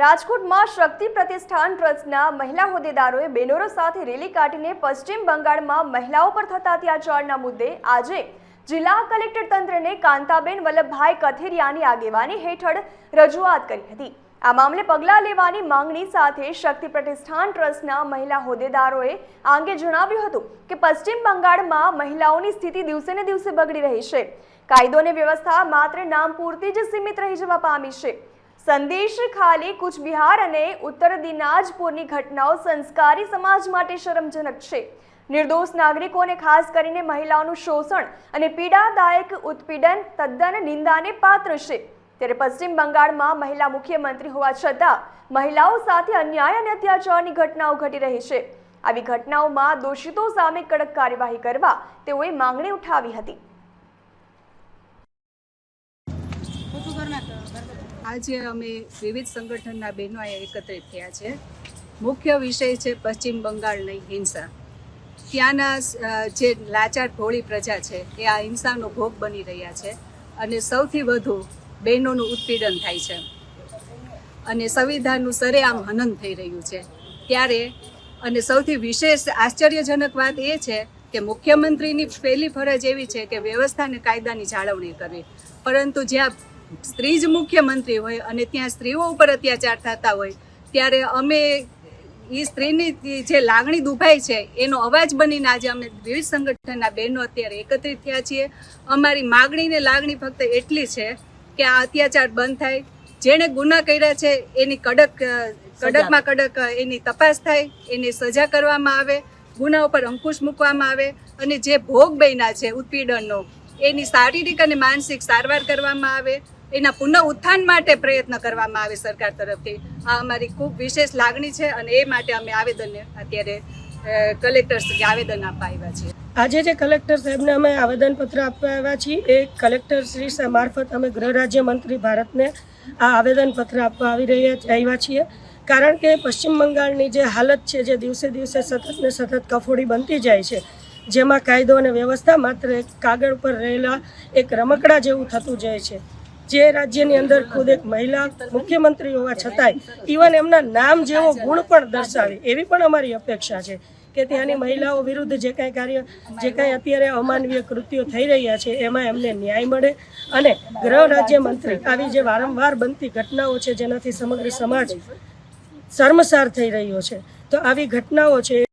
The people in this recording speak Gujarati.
રાજકોટમાં શક્તિ પ્રતિષ્ઠાન ટ્રસ્ટના મહિલા હોદ્દેદારોએ બેનરો સાથે રેલી કાઢીને પશ્ચિમ બંગાળમાં મહિલાઓ પર થતા અત્યાચારના મુદ્દે આજે જિલ્લા કલેક્ટર તંત્રને કાંતાબેન વલ્લભભાઈ કથેરિયાની આગેવાની હેઠળ રજૂઆત કરી હતી. આ મામલે પગલાં લેવાની માંગણી સાથે શક્તિ પ્રતિષ્ઠાન ટ્રસ્ટના મહિલા હોદ્દેદારોએ આ અંગે જણાવ્યું હતું કે પશ્ચિમ બંગાળમાં મહિલાઓની સ્થિતિ દિવસે ને દિવસે બગડી રહી છે. કાયદો અને વ્યવસ્થા માત્ર નામ પૂરતી જ સીમિત રહી જવા પામી છે. સંદેશ ખાલી કુચબિહાર અને ઉત્તર દિનાજપુરની ઘટનાઓ સંસ્કારી સમાજ માટે શરમજનક છે. નિર્દોષ નાગરિકોને ખાસ કરીને મહિલાઓનું શોષણ અને પીડાદાયક ઉત્પીડન, તદ્દન નિંદાને પાત્ર છે. ત્યારે પશ્ચિમ બંગાળમાં મહિલા મુખ્યમંત્રી હોવા છતાં મહિલાઓ સાથે અન્યાય અને અત્યાચારની ઘટનાઓ ઘટી રહી છે. આવી ઘટનાઓમાં દોષિતો સામે કડક કાર્યવાહી કરવા તેઓએ માંગણી ઉઠાવી હતી. આજે અમે વિવિધ સંગઠનના બહેનો એકત્રિત થયા છે. મુખ્ય વિષય છે પશ્ચિમ બંગાળની હિંસા. ત્યાંના જે લાચાર ભોળી પ્રજા છે, એ આ હિંસાનો ભોગ બની રહ્યા છે અને સૌથી વધુ બહેનોનું ઉત્પીડન થાય છે. અને સંવિધાનનું સરેઆમ હનન થઈ રહ્યું છે. ત્યારે, અને સૌથી વિશેષ આશ્ચર્યજનક વાત એ છે કે મુખ્યમંત્રીની પહેલી ફરજ એવી છે કે વ્યવસ્થા અને કાયદાની જાળવણી કરવી. પરંતુ જ્યાં સ્ત્રી જ મુખ્યમંત્રી હોય અને ત્યાં સ્ત્રીઓ ઉપર અત્યાચાર થતા હોય ત્યારે અમે એ સ્ત્રીની જે લાગણી દુભાઈ છે એનો અવાજ બનીને આજે અમે વિવિધ સંગઠનના બહેનો અત્યારે એકત્રિત થયા છીએ. અમારી માગણી ને લાગણી ફક્ત એટલી છે કે આ અત્યાચાર બંધ થાય. જેણે ગુના કર્યા છે એની કડક કડકમાં કડક એની તપાસ થાય એની સજા કરવામાં આવે ગુના ઉપર અંકુશ મૂકવામાં આવે અને જે ભોગ બન્યા છે ઉત્પીડનનો એની શારીરિક અને માનસિક સારવાર કરવામાં આવે. એના પુનઃ ઉત્થાન માટે પ્રયત્ન કરવામાં આવે સરકાર તરફથી. આ અમારી ખૂબ વિશેષ લાગણી છે અને એ માટે અમે આવેદન અત્યારે અ, કલેક્ટર શ્રી આવેદન આપવા આવ્યા છીએ. આજે જે કલેક્ટર સાહેબને અમે આવેદનપત્ર આપવા આવ્યા છીએ એ કલેક્ટર શ્રી મારફત અમે ગૃહ રાજ્ય મંત્રી ભારતને આ આવેદનપત્ર આપવા આવી રહ્યા આવ્યા છીએ. કારણ કે પશ્ચિમ બંગાળની જે હાલત છે જે દિવસે દિવસે સતત ને સતત કફોડી બનતી જાય છે જેમાં કાયદો અને વ્યવસ્થા માત્ર એક કાગળ પર રહેલા એક રમકડા જેવું થતું જાય છે. જે રાજ્યની અંદર ખુદ એક મહિલા મુખ્યમંત્રી હોવા છતાંય ઇવન એમના નામ જેવો ગુણ પણ દર્શાવે, એવી પણ અમારી અપેક્ષા છે કે ત્યાંની મહિલાઓ વિરુદ્ધ જે કાંઈ કાર્ય, જે કાંઈ અત્યારે અમાનવીય કૃત્યો થઈ રહ્યા છે, એમાં એમને ન્યાય મળે અને ગૃહ રાજ્ય મંત્રી આવી જે વારંવાર બનતી ઘટનાઓ છે, જેનાથી સમગ્ર સમાજ શર્મસાર થઈ રહ્યો છે. તો આવી ઘટનાઓ છે